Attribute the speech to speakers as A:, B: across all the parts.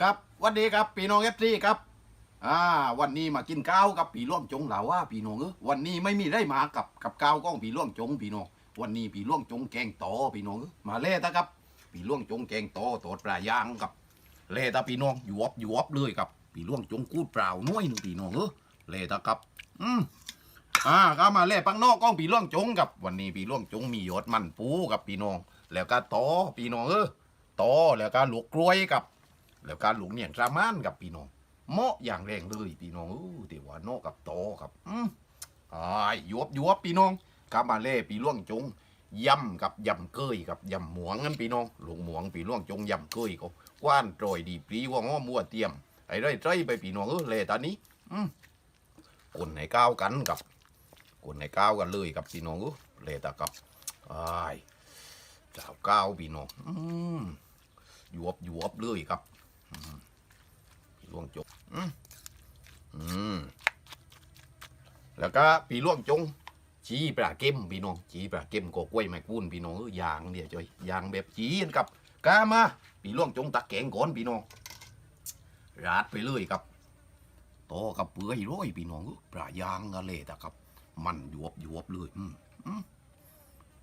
A: ครับวันดีครับพี่น้องเอฟซีครับอ่าวันนี้มากินข้าวกับพี่ล่วงจงเหล่าว่าพี่น้องเออวันนี้ไม่มีได้มากับกับข้าวก้องพี่ล่วงจงพี่น้องวันนี้พี่ล่วงจงแกงตอพี่น้องเออมาเล่ตะครับพี่ล่วงจงแกงตอตอดปลายางกับเล่ตะพี่น้องหยวบหยวบเลยครับพี่ล่วงจงกูดเปล่าน้อยหนึงพี่น้องเออเล่ตะครับอืมอ่าก็มาเล่ปังนอกก้องพี่ล่วงจงกับ วันนี้พี่ล่วงจงมียอดมันปูกับพี่น้องแล้วก็ตอพี่น้องเออตอแล้วก็หลวกกล้วยกับ แล้วการหลวงเนี่ยสามานกับพี่น้องเหมาะอย่างแรงเลยพี่น้องเออแต่ว่าโนกับโตครับอืมอายยวบยวบพี่น้องกามาเล่ปีล่วงจงยำกับยำเกยกับยำหมวงนั่นพี่น้องหลวงหมวงปีล่วงจงยำเกยก็กว้านโตรยดีปรีว่าง้อมัวเตรียมไอ้ไรไรไปพี่น้องเออเล่ตอนนี้ อืมคนไหนก้าวกันกับคนไหนก้าวกันเลยกับพี่น้องเออเล่ตะกับอายเจ้าก้าวพี่น้องอืมยวบยวบเลยครับ ปีล่วงจงอืมอืมแล้วก็ปีล่วงจงชีปลาเก็มพี่น้องชีปลาเก็มก็กล้วยไม้กุ้นพี่น้องเออยางเนี่ยจอยยางแบบจีนครับกามาปีล่วงจงตักแกงก่อนพี่น้องราดไปเลยครับโตอกับเปื่อยร้อยพี่น้องปลายางอะเลตะครับ มันหยวบหยวบเลยอืมอืม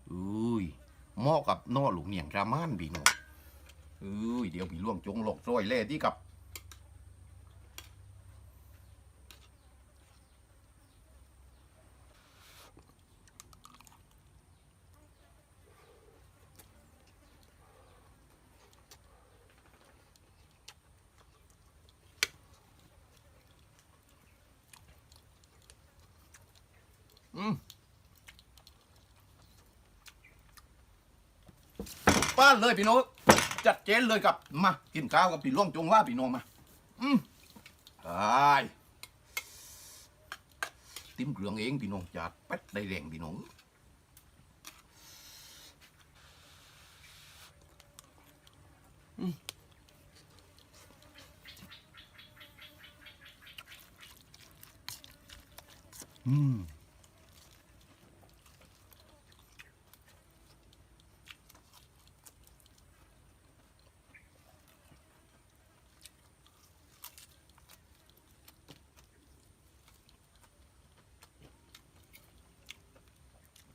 A: เอ้ยหมาะกับนอหลุงเหนียงรามานพี่น้อง เอ้ยเดี๋ยวพี่ล่วงจงหลอกร้อยเล่ที่กับอืมป้านเลยพี่น้อง จัดเจนเลยกับ มา กินข้าวกับพี่ล่วงจงว่าพี่น้องมา อืมตายติ้มเกลืองเองพี่น้องจัดเป็ดได้แรงพี่น้องอืม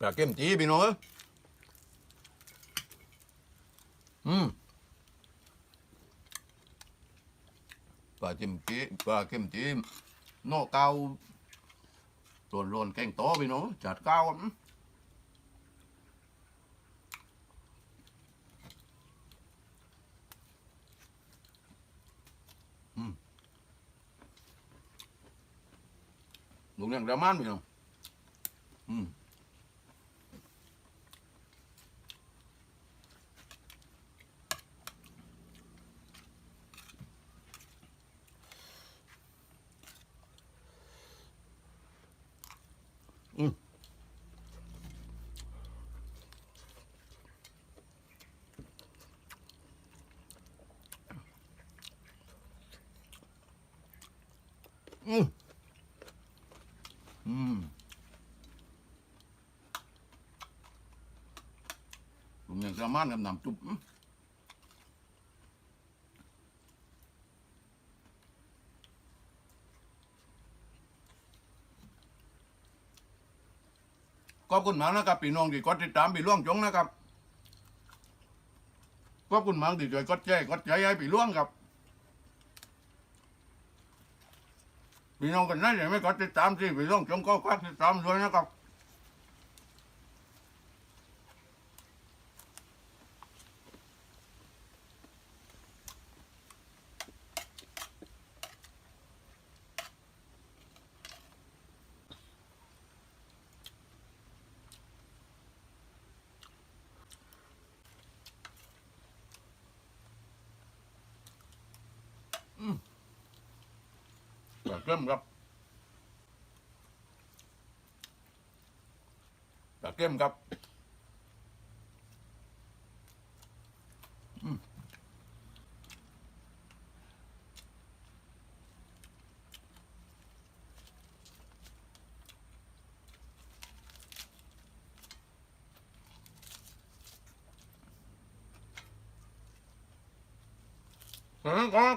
A: อืมปลาเค็มจีพี่น้องเอ้ยอืมปลาเค็มจีปลาเค็ม อืมอืมลุงเลี้ยงดรามันพี่น้องอืมอืมอืมลุงเลี้ยงดรามันกับน้ำจุ๊บ ขอบคุณมากนะครับพี่น้องที่กดติดตามพี่ล่วงจงนะครับขอบคุณมากที่ช่วยกดแชร์กดใจให้พี่ล่วงครับพี่น้องกันนั่นยังไม่กดติดตามสิพี่ล่วงจงก็กดติดตามด้วยนะครับ แบบเริ่มครับแบบเริ่มครับอืม嗯，好。